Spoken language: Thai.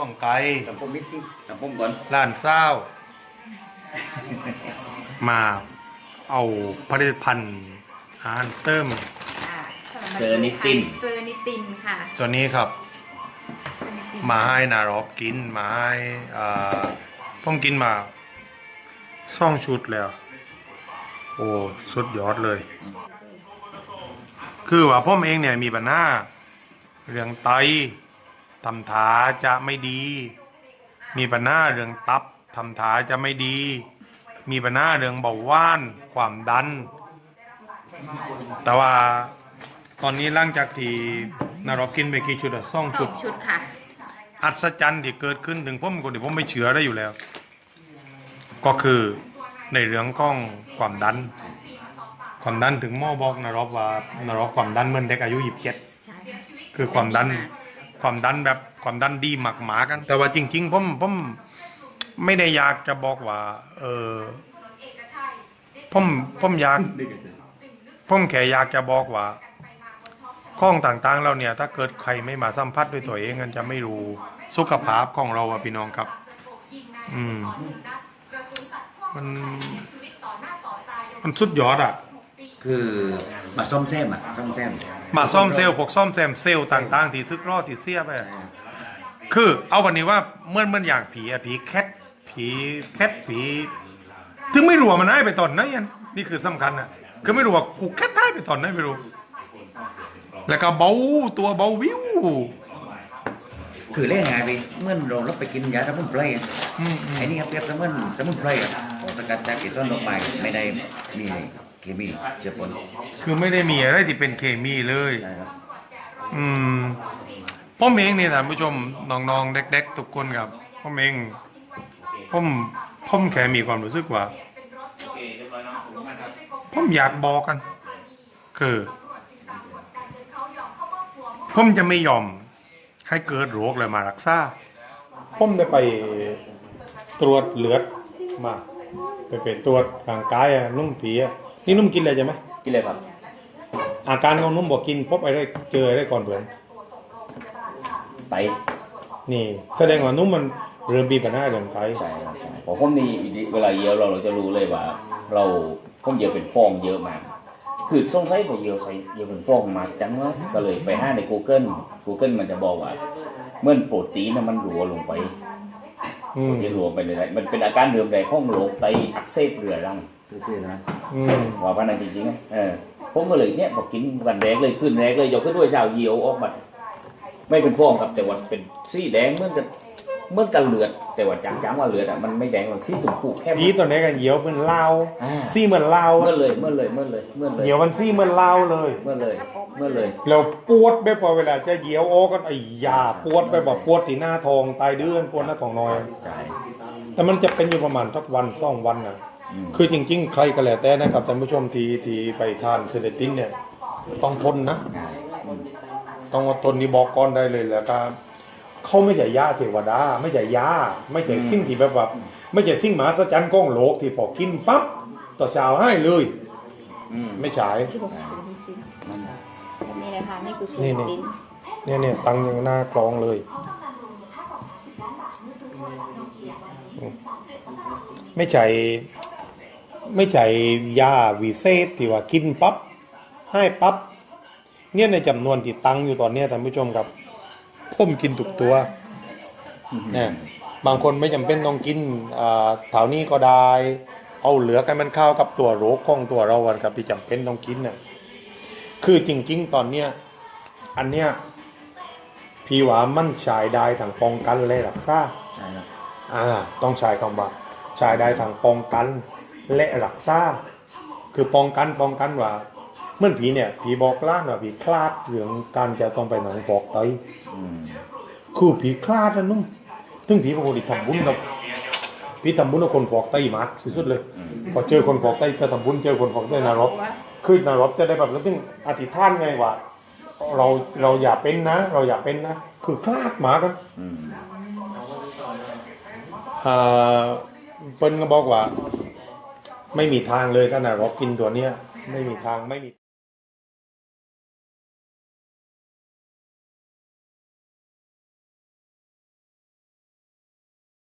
ล่วงไก่ทำผมนิดนึงทำผมก่อนล้านเศร้า มาเอาผลิตภัณฑ์อาหารเสริม อ่าสำหรับเซอร์นิติน เซอร์นิตินค่ะตัวนี้ครับ เซอร์นิตินมาให้นารอบกินมาให้อ่าผมกินมาซ่องชุดแล้ว โอ้ สุดยอดเลย คือว่าผมเองเนี่ยมีปัญหาเรื่องไต ทำถาจะไม่ดี มีปัญหาเรื่องตับทำถาจะไม่ดี มีปัญหาเรื่องเบาหวาน ความดัน แต่ว่าตอนนี้หลังจากที่นารอบกินไปกี่ชุดอะซ่องสชุอด งชุดค่ะ อัศจรรย์ที่เกิดขึ้นถึงผมเป็นคนที่ผมไม่เชื่อได้อยู่แล้ว ก็คือในเรื่องของความดัน ความดันถึงหมอบอกนรบว่านรบความดันเหมื่อนเด็กอายุยี่สิบเจ็ด ใช่คือความดัน ความดันแบบความดันดีหมักหมากัน แต่ว่าจริง ๆ ผมผมไม่ได้อยากจะบอกว่า เออผมผมอยากผมแค่อยากจะบอกว่าข้องต่างๆเราเนี่ย ถ้าเกิดใครไม่มาสัมผัสด้วยตัวเองมันจะไม่รู้สุขภาพของเราอะพี่น้องครับ อืมมันมันสุดยอดอะ คือมาซ่อมแซมอะซ่อมแซมมาซ่อมเซลล์พวกซ่อมแซมเซลล์ต่างๆที่ซึกรอดที่เสียไปอะคือเอาวันนี้ว่าเมื่อเมื่ออย่างผีอะผีแคทผีแคทผีถึงไม่รู้ว่ามันหายไปตอนไหนอันนี่คือสำคัญอะคือไม่รู้ว่ากูแคทหายไปตอนไหนไม่รู้ แล้วก็เบาตัวเบาวิวคือเล่นไงพี่เมื่อเราเราไปกินยาสมุนไพรอะอืมอืม ไอ้นี่ครับเปรียบเสมือนสมุนไพรอะของสกัดจากเกสรดอกไม้ไม่ได้มี เคมีเจือปนคือไม่ได้มีอะไรที่เป็นเคมีเลย ใช่ครับ อืมผมเองนี่ท่านผู้ชมน้องๆเด็กๆทุกคนครับผมเองผมผมแค่มีความรู้สึกว่าผมอยากบอกกัน คือผมจะไม่ยอมให้เกิดโรคเลยมารักษาผมได้ไปตรวจเลือดมา ไปไปตรวจร่างกายอะนุ่มผีอะ นี่นุ่มกินอะไรใช่ไหมกินเลยครับ อาการของนุ่มบอกกินพบอะไรเจออะไรก่อนเพื่อนไตนี่ แสดงว่านุ่มมันเริ่มมีปัญหาเรื่องไตใช่ครับใช่พอผมนี่เวลาเยียวเราเราจะรู้เลยว่า เราผมเยียวเป็นฟองเยอะมากคือสงสัยพอเยียวใส่เยียวเป็นฟองมากจังวะก็เลยไปหาใน Google Google มันจะบอกว่าเมื่อโปรตีนน่ะมันรัวลงไปอืโปรมตีนรัวไปเลยมันเป็นอาการเดิมแรงของโรคไตอักเสบเรื้อรัง คือๆนะอืมว่าพันนั้นจริงๆนะเออผมก็เลยเนี่ยบอกกินกันแรกเลยขึ้นแรกเลยยกขึ้นด้วยชาวเยียวออกมาไม่เป็นฟองครับแต่ว่าเป็นสีแดงเหมือนกับเหมือนกับเลือด แต่ว่าจางๆว่าเลือดอะมันไม่แดงหรอกสีถุงปูแค่ผีตัวนี้กันเหยียวเป็นลาวอ่าซี่เหมือนลาวเมื่อเลยเมื่อเลยเมื่อเลยเมื่อเลยเหยียวมันซี่เหมือนลาวเลย เมื่อเลยเมื่อเลย แล้วปวดไปพอเวลาจะเหยียวโอ้กันไอ้ยาปวดไปบอกปวดที่หน้าทองตายเดือนปวดหน้าทองน้อย ใช่แต่มันจะเป็นอยู่ประมาณสักวันสองวันน่ะ คือจริง ๆ ใครก็แล้วแต่นะครับท่านผู้ชมที่ที่ไปทานเซเลตินเนี่ย ต้องทนนะ ต้องอดทนนี่บอกก่อนได้เลยแล้วก็เขาไม่ใช่ยาเทวดา ไม่ใช่ยาไม่ใช่สิ่งที่แบบว่าไม่ใช่สิ่งมหัศจรรย์ก้องโลกที่พอกินปั๊บต่อเช้าให้เลยอืมไม่ใช่ชื่อของเซอร์นิตินนี่เลยค่ะนี่คือเซอนี่ร์นินี่ตินเนี่ยเนี่ยตังยังหน้ากรองเลยอืมไม่ใช่ ไม่ใช่ยาวิเศษที่ว่ากินปั๊บให้ปั๊บเนี่ยในจำนวนที่ตังอยู่ตอนเนี้ยท่านผู้ชมครับผมกินทุกตัวเนี่ยบางคนไม่จำเป็นต้องกินอ่าเท่านี้ก็ได้ เอาเหลือกันมันเข้ากับตัวโรคของตัวเราวันครับที่จำเป็นต้องกินน่ะคือจริง ๆ ตอนเนี้ยอันเนี้ยพี่ว่ามันใช้ได้ทางป้องกันและรักษาใช่ครับอ่า ต้องใช้คำว่าใช้ได้ทางป้องกัน และรักษาคือป้องกันป้องกันว่าเมื่อผีเนี่ยผีบอกล้านว่าผีคลาดเรื่องการจะต้องไปหนังฟอกไตอืมคือผีคลาดนะนุ่มซึ่งผีเป็นคนที่ทำบุญกับพี่ทำบุญกับคนฟอกไตมากสุดๆเลยอืมพอเจอคนฟอกไตจะทำบุญเจอคนฟอกไตนรกคือนรกจะได้แบบแล้วซึ่งอธิษฐานไงว่าเราเราอย่าเป็นนะ เราอย่าเป็นนะคือคลาดหมากันอืมเอ่อเปิ้ลก็บอกว่า ไม่มีทางเลยถ้านรกกินตัวเนี้ย ไม่มีทางไม่มี